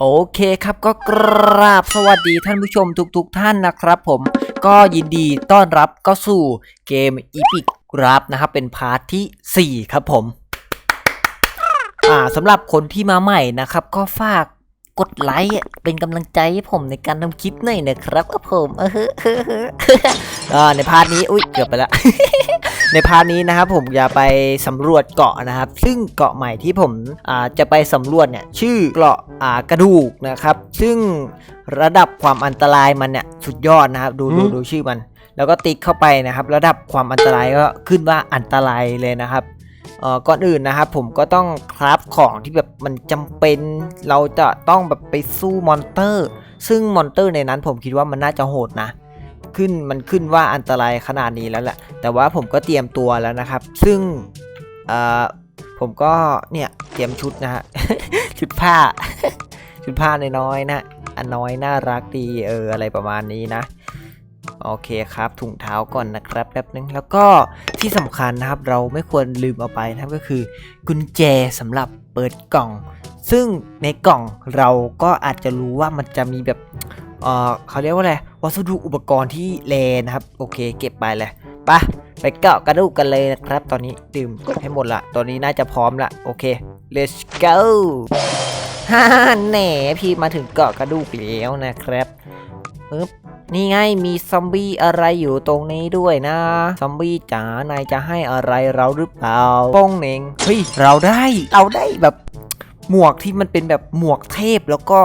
โอเคครับก็กราบสวัสดีท่านผู้ชมทุกๆทท่านนะครับผมก็ยินดีต้อนรับก็สู่เกม Epic Graph นะครับ เป็นพาร์ทที่ 4 ครับผมอ่าสำหรับคนที่มาใหม่นะครับ ก็ฝากกดไลค์เป็นกำลังใจให้ผมในการทำคลิปหน่อยนะครับครับผมเออในพาร์ทนี้ อุ้ยเกือบไปแล้ว ในพาร์ทนี้นะครับผมจะไปสำรวจเกาะนะครับ ซึ่งเกาะใหม่ที่ผมอ่าจะไปสำรวจเนี่ยชื่อเกาะอ่ากระดูกนะครับ ซึ่งระดับความอันตรายมันเนี่ยสุดยอดนะครับ ดูดูดูชื่อมัน แล้วก็ติ๊กเข้าไปนะครับ ระดับความอันตรายก็ขึ้นว่าอันตรายเลยนะครับเอ่อก่อนอื่นนะครับผมก็ต้องคราฟของที่แบบมันจำเป็นเราจะต้องแบบไปสู้มอนเตอร์ ซึ่งมอนเตอร์ในนั้นผมคิดว่ามันน่าจะโหดนะ ขึ้นมันขึ้นว่าอันตรายขนาดนี้แล้วแหละ แต่ว่าผมก็เตรียมตัวแล้วนะครับ ซึ่งเออผมก็เนี่ยเตรียมชุดนะฮะ ชุดผ้า ชุดผ้าน้อยๆนะอันน้อยน่ารักดีเอออะไรประมาณนี้นะ โอเคครับถุงเท้าก่อนนะครับแป๊บนึงแล้วก็ที่สำคัญนะครับเราไม่ควรลืมเอาไปนะครับก็คือ กุญแจสำหรับเปิดกล่อง ซึ่งในกล่องเราก็อาจจะรู้ว่ามันจะมีแบบเออเขาเรียกว่าอะไร วัสดุอุปกรณ์ที่เลนะครับ โอเค เก็บไปเลยปะไปเกาะกระดูกกันเลยนะครับ ตอนนี้ดื่มให้หมดละตอนนี้น่าจะพร้อมละโอเค let's go ฮ่าแหน่พี่มาถึงเกาะกระดูกแล้วนะครับปึ๊บนี่ไงมีซอมบี้อะไรอยู่ตรงนี้ด้วยนะซอมบี้จ๋านายจะให้อะไรเราหรือเปล่าโป้งเหน่งเฮ้ยเราได้ เราได้แบบหมวกที่มันเป็นแบบหมวกเทพแล้วก็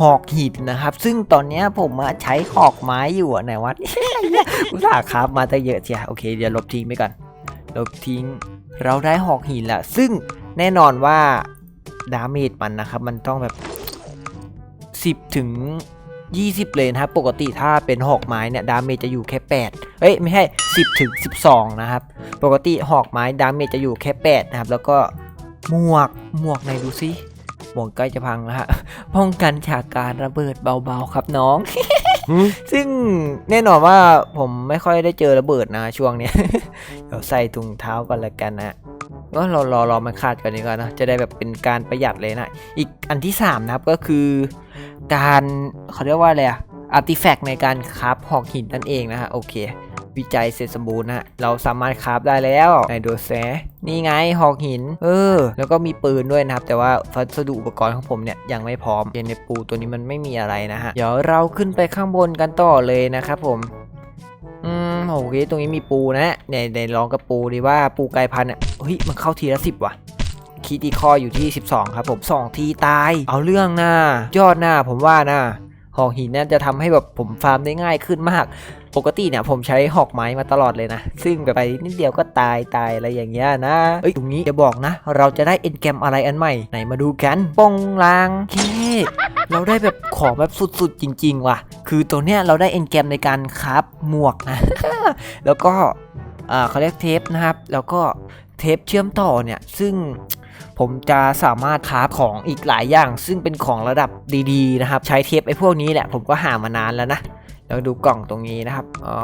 หอกหินนะครับ ซึ่งตอนนี้ผมใช้หอกไม้อยู่อะไหนวะอุตส่าห์ครับมาตั้งเยอะเชียโอเคเดี๋ยวลบทิ้งไปก่อน ลบทิ้ง เราได้หอกหินละซึ่งแน่นอนว่าดาเมจมันนะครับ มันต้องแบบ 10 ถึง 20 เลยนะครับ ปกติถ้าเป็นหอกไม้เนี่ยดาเมจจะอยู่แค่ 8 เอ้ยไม่ใช่ 10 ถึง 12 นะครับ ปกติหอกไม้ดาเมจจะอยู่แค่ 8 นะครับ แล้วก็หมวกหมวกไหนดูซิหมวกใกล้จะพังแล้วฮะ ป้องกันฉากการระเบิดเบาๆครับน้อง ซึ่งแน่นอนว่าผมไม่ค่อยได้เจอระเบิดนะช่วงเนี้ย เดี๋ยวใส่ถุงเท้าก่อนละกันนะก็รอรอรอมันขาดก่อนดีกว่านะจะได้แบบเป็นการประหยัดเลยนะอีกอันที่ 3 นะครับก็คือ การเขาเรียกว่าอะไรอะอาร์ติแฟกต์ในการคราฟหอกหินนั่นเองนะฮะโอเค วิจัยเสร็จสมบูรณ์นะฮะเราสามารถคราฟได้แล้วไหนดูแซนี่ไงหอกหิน เออ แล้วก็มีปืนด้วยนะครับ แต่ว่าวัสดุอุปกรณ์ของผมเนี่ยยังไม่พร้อมเยนในปูตัวนี้มันไม่มีอะไรนะฮะ เดี๋ยวเราขึ้นไปข้างบนกันต่อเลยนะครับผมอืมโอเคตรงนี้มีปูนะไหนไหนลองกับปูดีว่าปูกายพันธุ์อะเฮ้ยมันเข้าทีละสิบว่ะคีตีคออยู่ที่ 12 ครับผม 2 ทีตาย เอาเรื่องนะยอดหน้าผมว่านะหอกหินเนี่ยจะทำให้แบบผมฟาร์มได้ง่ายขึ้นมาก ปกติเนี่ยผมใช้หอกไม้มาตลอดเลยนะ ซึ่งแบบไปนิดเดียวก็ตายตายอะไรอย่างเงี้ยนะเอ้ยตรงนี้จะบอกนะ เราจะได้เอ็นแกมอะไรอันใหม่ไหนมาดูกันปองลางเคเราได้แบบของแบบสุดๆจริง ๆ ว่ะ คือตัวเนี้ยเราได้เอ็นแกมในการคราฟหมวกนะแล้วก็อ่าเขาเรียกเทปนะครับ แล้วก็เทปเชื่อมต่อเนี่ย ซึ่งผมจะสามารถคราฟของอีกหลายอย่าง ซึ่งเป็นของระดับดีๆนะครับ ใช้เทปไอ้พวกนี้แหละ ผมก็หามานานแล้วนะ แล้วดูกล่องตรงนี้นะครับ อ๋อ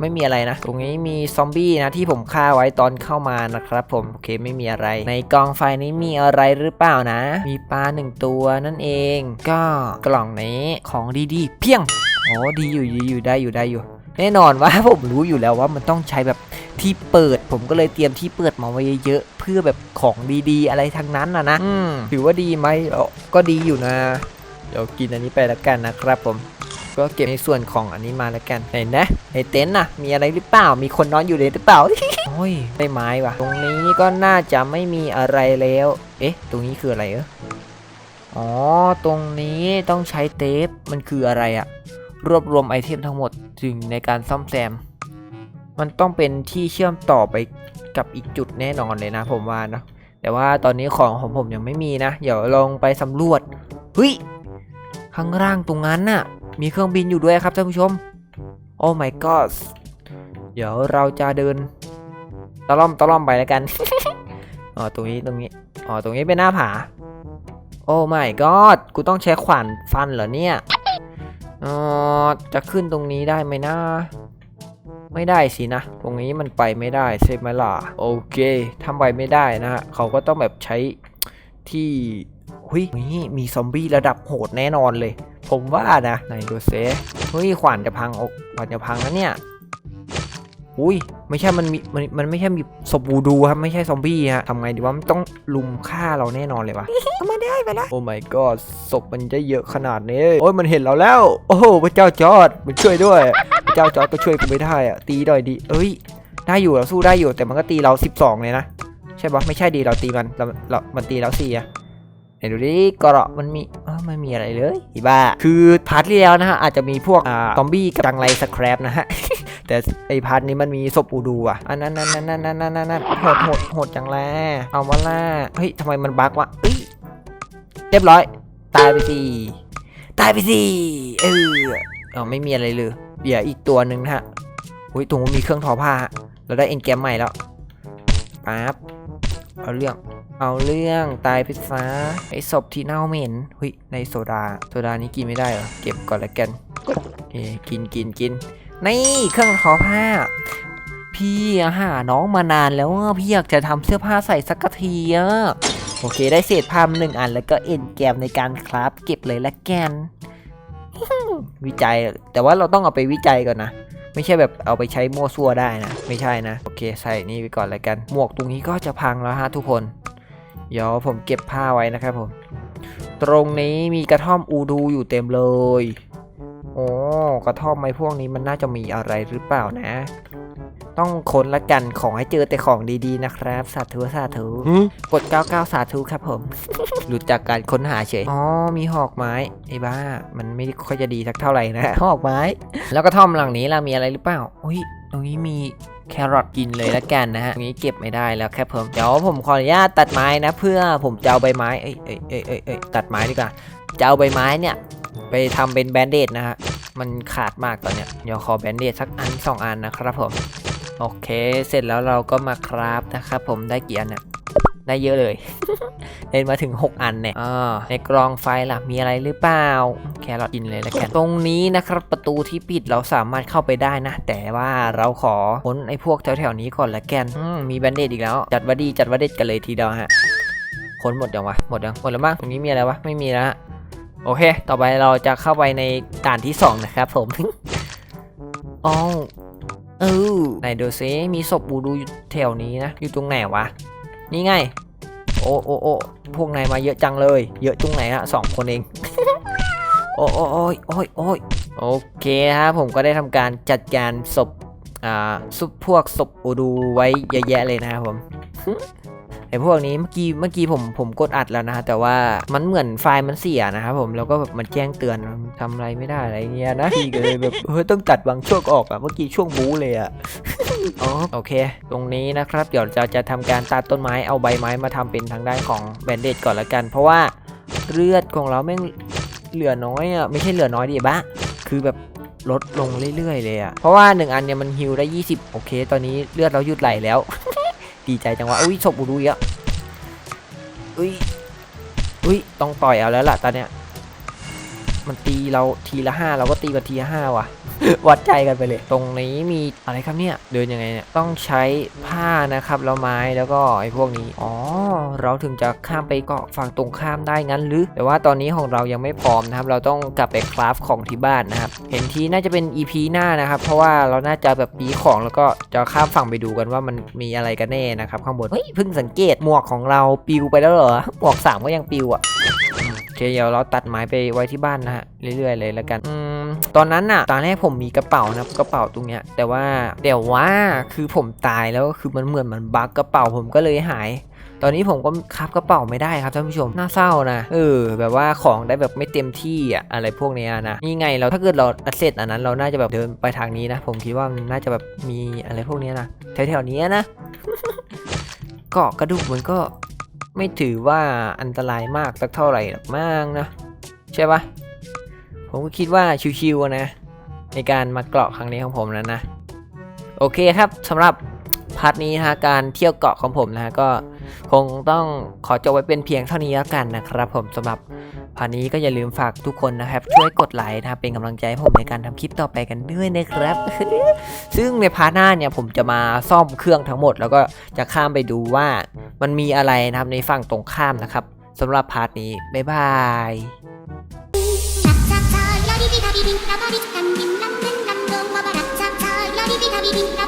ไม่มีอะไรนะ ตรงนี้มีซอมบี้นะที่ผมฆ่าไว้ตอนเข้ามานะครับผม โอเคไม่มีอะไร ในกองไฟนี้มีอะไรหรือเปล่านะ มีปลาหนึ่งตัวนั่นเอง ก็กล่องนี้ของดีๆ เพียงอ๋อดีอยู่ดีอยู่ได้อยู่ได้อยู่ แน่นอนว่าผมรู้อยู่แล้วว่ามันต้องใช้แบบที่เปิดผมก็เลยเตรียมที่เปิดมาไว้เยอะเพื่อแบบของดีๆ อะไรทั้งนั้นนะนะอืมถือว่าดีไหมก็ดีอยู่นะ เดี๋ยวกินอันนี้ไปแล้วกันนะครับผม ก็เก็บในส่วนของอันนี้มาแล้วกันเห็นนะในเต็นท์น่ะมีอะไรหรือเปล่า มีคนนอนอยู่เลยหรือเปล่าโอ้ยได้ไม้ว่ะ ตรงนี้ก็น่าจะไม่มีอะไรแล้ว เอ๊ะ ตรงนี้คืออะไรเอออ๋อ ตรงนี้ต้องใช้เทปมันคืออะไรอะรวบรวมไอเทมทั้งหมดถึงในการซ่อมแซม มันต้องเป็นที่เชื่อมต่อไปกับอีกจุดแน่นอนเลยนะผมว่านะแต่ว่าตอนนี้ของของผมยังไม่มีนะ เดี๋ยวลองไปสำรวจเฮ้ยข้างล่างตรงนั้นน่ะ มีเครื่องบินอยู่ด้วยครับท่านผู้ชม โอ้ my god เดี๋ยวเราจะเดินตะล่อมตะล่อมไปแล้วกัน อ๋อ ตรงนี้ตรงนี้ อ๋อ ตรงนี้เป็นหน้าผา โอ้ my god กูต้องใช้ขวานฟันเหรอเนี่ย อ๋อ จะขึ้นตรงนี้ได้ไหมนะ ไม่ได้สินะ ตรงนี้มันไปไม่ได้ใช่ไหมล่ะ โอเคทำไปไม่ได้นะฮะ เขาก็ต้องแบบใช้ที่เฮ้ยนี่มีซอมบี้ระดับโหดแน่นอนเลย ผมว่านะไหนดูเซเฮ้ยขวานจะพังอกขวานจะพังนะเนี่ยอุ้ยไม่ใช่มันมีมันมันไม่ใช่มีศพบูดูครับไม่ใช่ซอมบี้ฮะทำไงดีว่ามันต้องลุมฆ่าเราแน่นอนเลยวะไม่ได้ไปแล้วโอ้ my god ศพมันจะเยอะขนาดนี้โอ้ยมันเห็นเราแล้ว โอ้โหพระเจ้าจอร์ดมันช่วยด้วยพระเจ้าจอร์ดก็ช่วยกูไม่ได้อะตีหน่อยดีเอ้ยได้อยู่เราสู้ได้อยู่แต่มันก็ตีเรา 12 เลยนะ ใช่ปะไม่ใช่ดีเราตีมันเราเรามันตีเราสี่อะไห นดูดิเกราะมันมีเออไม่มีอะไรเลยอีบ้า คือพาร์ทที่แล้วนะฮะอาจจะมีพวกอ่าซอมบี้กับจังไรสแครปนะฮะแต่ไอพาร์ทนี้มันมีศพอูดูอะอันนั้นนั่นนั่นนั่นนั่นนั่นนั่นโหดโหดโหดจังแลเอามาล่าเฮ้ยทำไมมันบั๊กวะเอ้ยเรียบร้อย ตายไปสิตายไปสิเออเอาไม่มีอะไรเลยเดี๋ยวอีกตัวหนึ่งนะฮะอุ้ยตรงนู้นมีเครื่องทอผ้าฮะเราได้เอ็นแกมใหม่แล้วปั๊บเอาเรื่อง เอาเรื่องตายไปซะไอศพที่เน่าเหม็นเฮ้ยในโซดา โซดานี้กินไม่ได้เหรอ เก็บก่อนละกันโอกินกินกินนี่เครื่องทอผ้า พี่อะหาน้องมานานแล้วพี่อยากจะทำเสื้อผ้าใส่สักทีอะโอเคได้เศษผ้ามาหนึ่งอันแล้วก็เอ็นแกมในการคราฟเก็บเลยละแกน วิจัยแต่ว่าเราต้องเอาไปวิจัยก่อนนะไม่ใช่แบบเอาไปใช้มั่วซั่วได้นะ ไม่ใช่นะ โอเค ใส่นี่ไปก่อนแล้วกัน หมวกตรงนี้ก็จะพังแล้วฮะทุกคน เดี๋ยวผมเก็บผ้าไว้นะครับผม ตรงนี้มีกระท่อมอูดูอยู่เต็มเลย โอ้กระท่อมไม้พวกนี้มันน่าจะมีอะไรหรือเปล่านะ ต้องค้นละกันของให้เจอแต่ของดีๆนะครับ สาธุสาธุกด99สาธุครับผมหลุดจากการค้นหาเฉย อ๋อ มีหอกไม้ไอ้บ้า มันไม่ค่อยจะดีสักเท่าไหร่นะ หอกไม้ แล้วก็ท่อมหลังนี้ล่ะมีอะไรหรือเปล่า อุ้ย ตรงนี้มี แครอทกินเลยละกันนะฮะตรงนี้เก็บไม่ได้แล้วครับผมเดี๋ยวผมขออนุญาตตัดไม้นะ เพื่อผมจะเอาใบไม้เอ้ยเอ้ยเอ้ยเอ้ยตัดไม้ดีกว่าจะเอาใบไม้เนี่ยไปทำเป็นแบนเดดนะฮะมันขาดมากตอนเนี้ยเดี๋ยวขอแบนเดดสักอันสองอันนะครับผม โอเค เสร็จแล้วเราก็มาคราฟนะครับผมได้กี่อันเนี่ย ได้เยอะเลย เล่นมาถึง 6 อันเนี่ยอ่าในกรองไฟล่ะ มีอะไรหรือเปล่า แครอทกินเลยแล้วกัน ตรงนี้นะครับประตูที่ปิดเราสามารถเข้าไปได้นะ แต่ว่าเราขอค้นไอ้พวกแถวๆนี้ก่อนละกันอืมมีแบนเดดอีกแล้ว จัดว่าดีจัดว่าเด็ดกันเลยทีเดียวฮะค้นหมดยังวะหมดยังหมดแล้วมั้งตรงนี้มีอะไรวะไม่มีแล้วฮะโอเค ต่อไปเราจะเข้าไปในด่านที่สองนะครับผมอ๋อเออไหนดูซิมีศพบูดูอยู่แถวนี้นะ อยู่ตรงไหนวะ นี่ไง โอ้โอ้โอ้พวกนายมาเยอะจังเลย เยอะตรงไหนฮะสองคนเอง โอ้โอ้โอ้ยโอ้ยโอ้ยโอเคครับผมก็ได้ทำการจัดการศพ อ่าซุปพวกศพอูดูไว้เยอะแยะเลยนะครับผม ไอพวกนี้เมื่อกี้เมื่อกี้ผมผมกดอัดแล้วนะฮะแต่ว่ามันเหมือนไฟล์มันเสียนะครับผมแล้วก็แบบมันแจ้งเตือนทำอะไรไม่ได้อะไรเงี้ยนะพี่ก็เลยแบบเฮ้ยต้องตัดบางช่วงออกอะเมื่อกี้ช่วงบู๊เลยอะอ๋อโอเค ตรงนี้นะครับเดี๋ยวจะจะทำการตัดต้นไม้เอาใบไม้มาทำเป็นทางด้านของแบนเดดก่อนละกัน เพราะว่าเลือดของเราแม่งเหลือน้อยอะไม่ใช่เหลือน้อยดิบ้าคือแบบลดลงเรื่อยๆเลยอะเพราะว่าหนึ่งอันเนี่ยมันฮิวได้ 20 โอเค ตอนนี้เลือดเราหยุดไหลแล้ว ดีใจจังวะอุ้ยศพบูดุยอะอุ้ยอุ้ยต้องต่อยเอาแล้วล่ะตอนเนี้ยมันตีเราทีละห้าเราก็ตีกันทีละห้าว่ะ วัดใจกันไปเลย ตรงนี้มีอะไรครับเนี่ย เดินยังไงเนี่ย ต้องใช้ผ้านะครับแล้วไม้แล้วก็ไอ้พวกนี้ อ๋อ เราถึงจะข้ามไปเกาะฝั่งตรงข้ามได้งั้นหรือ แต่ว่าตอนนี้ของเรายังไม่พร้อมนะครับ เราต้องกลับไปคราฟของที่บ้านนะครับ เห็นทีน่าจะเป็น EP หน้านะครับ เพราะว่าเราน่าจะแบบปีของแล้วก็จะข้ามฝั่งไปดูกันว่ามันมีอะไรกันแน่นะครับข้างบน เฮ้ยเพิ่งสังเกตหมวกของเราปิวไปแล้วเหรอ หมวกสามก็ยังปิวอะโอเคเดี๋ยวเราตัดไม้ไปไว้ที่บ้านนะฮะเรื่อยๆเลยแล้วกันอืม ตอนนั้นน่ะ ตอนแรกผมมีกระเป๋านะกระเป๋าตรงเนี้ย แต่ว่าแต่ว่าคือผมตายแล้วคือมันเหมือนมันบั๊กกระเป๋าผมก็เลยหายตอนนี้ผมก็คับกระเป๋าไม่ได้ครับท่านผู้ชมน่าเศร้านะเออแบบว่าของได้แบบไม่เต็มที่อะอะไรพวกเนี้ยนะนี่ไงเราถ้าเกิดเราเสร็จอันนั้นเราน่าจะแบบเดินไปทางนี้นะ ผมคิดว่ามันน่าจะแบบมีอะไรพวกเนี้ยนะแถวๆนี้นะเกาะกระดูกมันก็ไม่ถือว่าอันตรายมากสักเท่าไหร่หรอกมากนะใช่ปะ ผมก็คิดว่าชิวๆนะ ในการมาเกาะครั้งนี้ของผมนั้นนะ โอเคครับสำหรับพาร์ทนี้นะการเที่ยวเกาะของผมนะฮะก็คงต้องขอจบไว้เป็นเพียงเท่านี้แล้วกันนะครับ ผมสำหรับพาร์ทนี้ก็อย่าลืมฝากทุกคนนะครับ ช่วยกดไลค์นะครับเป็นกำลังใจให้ผมในการทำคลิปต่อไปกันด้วยนะครับ ซึ่งในพาร์ทหน้าเนี่ยผมจะมาซ่อมเครื่องทั้งหมด แล้วก็จะข้ามไปดูว่ามันมีอะไรนะครับในฝั่งตรงข้ามนะครับสำหรับพาร์ทนี้บ๊ายบาย 비빔밥이 담긴 남는 감동 와바라차 차라리 비다 비빔밥